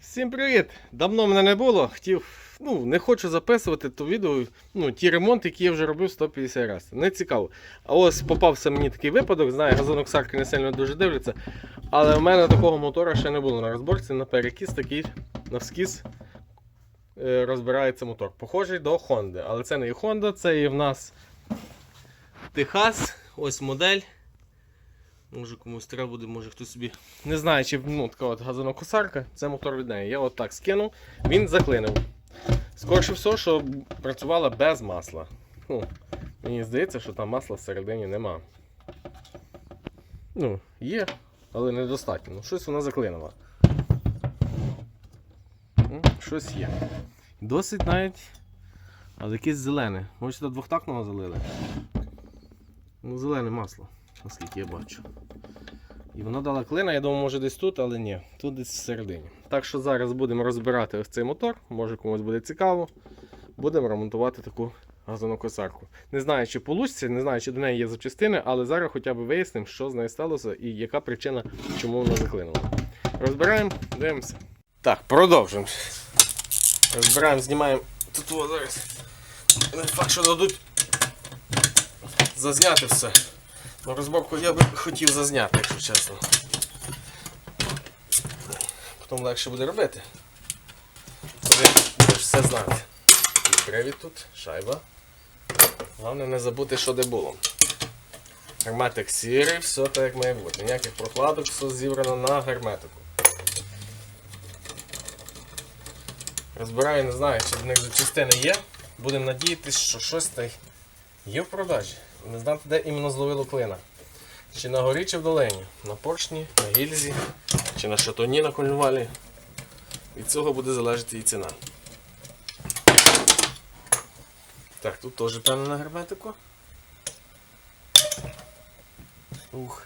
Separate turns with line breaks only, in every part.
Всім привіт! Давно мене не було. Хотів, ну, не хочу записувати то відео, ну, ті ремонти, які я вже робив 150 разів. Не цікаво. А ось попався мені такий випадок, знаю, газоноксарки не сильно дуже дивляться. Але в мене такого мотора ще не було на розборці, на перекіс такий навскіз е, розбирається мотор. Похожий до Honda, але це не і Honda, це і в нас Техас, ось модель. Може комусь треба буде, може хтось собі. Не знаю, чи ну, така от газонокосарка, це мотор від неї. Я от так скинув, він заклинив. Скорше все, що працювала без масла. Ну, мені здається, що там масла всередині нема. Ну, є, але недостатньо. Ну, щось вона заклинила. Ну, Щось є. Досить навіть. Але якесь зелене. Може сюди двохтактного залили? Ну, зелене масло, наскільки я бачу. І воно дала клина, я думаю, може десь тут, але ні, тут десь всередині. Так що зараз будемо розбирати ось цей мотор, може комусь буде цікаво. Будемо ремонтувати таку газонокосарку. Не знаю, чи вийде, не знаю, чи до неї є запчастини, але зараз хоча б вияснимо, що з нею сталося і яка причина, чому вона заклинула. Розбираємо, дивимося. Так, продовжуємо. Розбираємо, знімаємо тут зараз. Не факт, що дадуть зазняти все. Ну, розборку я би хотів зазняти, якщо чесно. Потім легше буде робити. Коли будеш все знати. Привід тут, шайба. Головне не забути, що де було. Герметик сірий, все так як має бути. Ніяких прокладок, все зібрано на герметику. Розбираю, не знаю, чи в них запчастини є. Будемо надіятися, що щось є в продажі. Не знати, де іменно зловило клина. Чи на горі, чи в долині. На поршні, на гільзі, чи на шатуні на кольнувалі. Від цього буде залежати і ціна. Так, тут теж певно на герметику. Ух.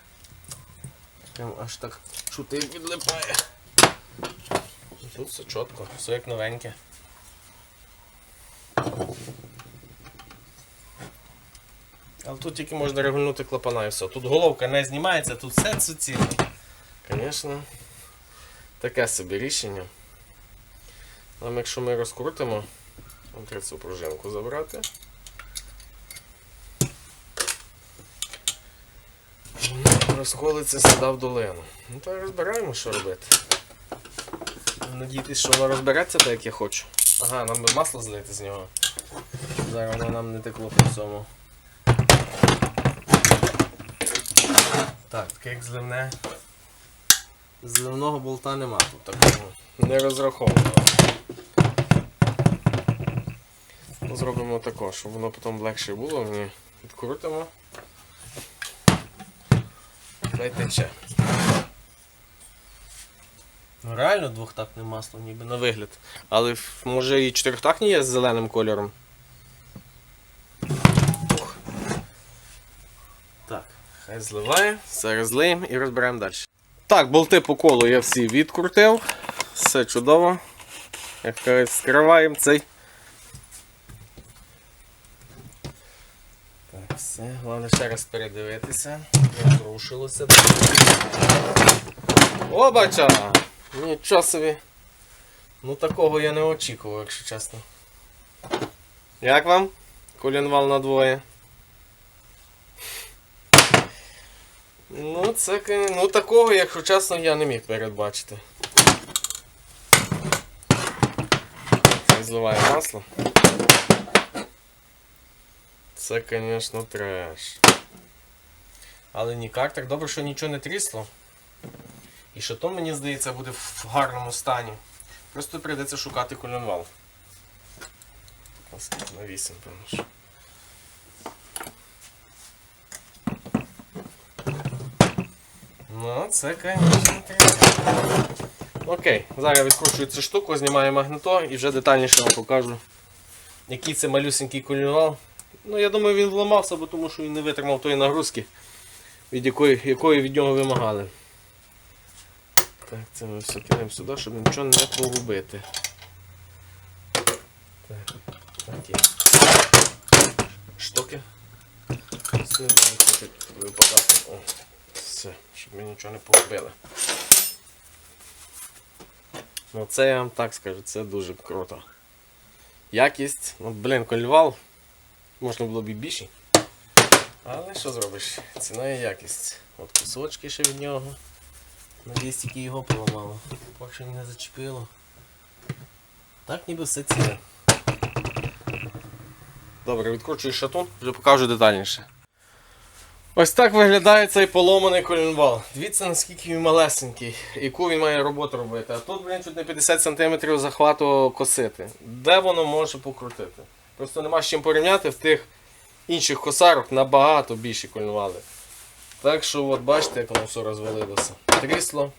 Прям аж так чути як відлипає. Тут все чітко, все як новеньке. Але тут тільки можна регульнути клапана і все. Тут головка не знімається, тут все суцільне. Звісно, таке собі рішення. Але якщо ми розкрутимо, нам треба цю пружинку забрати. Вона Розколиться сюди в долину. Ну то розбираємо, що робити. Надійтесь, що воно розбереться так, як я хочу. Ага, нам би масло злити з нього. Зараз воно нам не текло по всьому. Так, таке як зливне. Зливного болта нема тут такого. Не розраховано. Ну, Зробимо тако, щоб воно потім легше було, мені відкрутимо. Хай тече. Ну реально двохтактне масло, ніби на вигляд. Але може і чотирьохтактні є з зеленим кольором. Ух. Так, хай зливає, зараз злиємо і розберемо далі. Так, болти по колу я всі відкрутив. Все чудово. Як кажуть, скриваємо цей. Так, все. Головне ще раз передивитися. Не зрушилося. Обача! Нічого собі. Ну такого я не очікував, якщо чесно. Як вам? Колінвал на двоє. Ну, це ну такого, якщо чесно, я не міг передбачити. Це зливає масло. Це, звісно, треш. Але ніяк так добре, що нічого не трісло. І що то, мені здається, буде в гарному стані. Просто прийдеться шукати коленвал. На 8, певно. що. Ну, це, звісно. Окей, зараз відкручую цю штуку, знімаю магнито і вже детальніше вам покажу, який це малюсенький коленвал. Ну, я думаю, він вламався, бо тому що він не витримав тої нагрузки, від якої, якої від нього вимагали. Так, це ми все кинемо сюди, щоб нічого не погубити. Так, такі штуки. Все, випадати. Все, щоб ми нічого не погубили. Ну це я вам так скажу, це дуже круто. Якість, ну блін, колівал. Можна було б і більше. Але що зробиш? Ціна і якість. От кусочки ще від нього. Надіюсь, тільки його поламало. Поки не зачепило. Так ніби все ціле. Добре, відкручую шатун, вже покажу детальніше. Ось так виглядає цей поломаний колінвал. Дивіться, наскільки він малесенький, яку він має роботу робити. А тут, блін, чуть не 50 см захвату косити. Де воно може покрутити? Просто нема з чим порівняти в тих інших косарок набагато більші колінвали. Так що, от бачите, як воно все розвалилося. Трісло.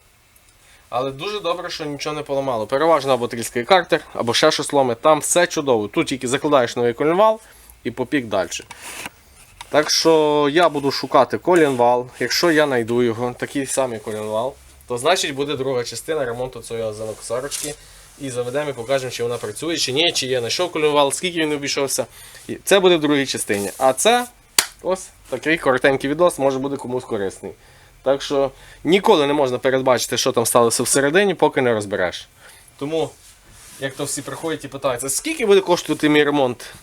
Але дуже добре, що нічого не поламало. Переважно або тріскає картер, або ще щось ломить. Там все чудово. Тут тільки закладаєш новий колінвал і попік далі. Так що я буду шукати колінвал. Якщо я знайду його, такий самий колінвал, то значить буде друга частина ремонту цієї озонокосарочки. І заведемо і покажемо, чи вона працює, чи ні, чи є знайшов колінвал, скільки він обійшовся. І це буде в другій частині. А це ось такий коротенький відос, може буде комусь корисний. Так що ніколи не можна передбачити, що там сталося всередині, поки не розбереш. Тому, як то всі приходять і питаються, скільки буде коштувати мій ремонт?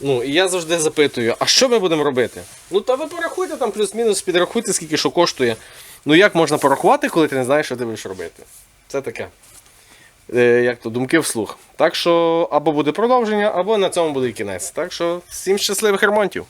Ну, і я завжди запитую, а що ми будемо робити? Ну, та ви порахуйте там плюс-мінус, підрахуйте, скільки що коштує. Ну як можна порахувати, коли ти не знаєш, що ти будеш робити? Це таке. Е, як то, думки вслух. Так що або буде продовження, або на цьому буде і кінець. Так що всім щасливих ремонтів!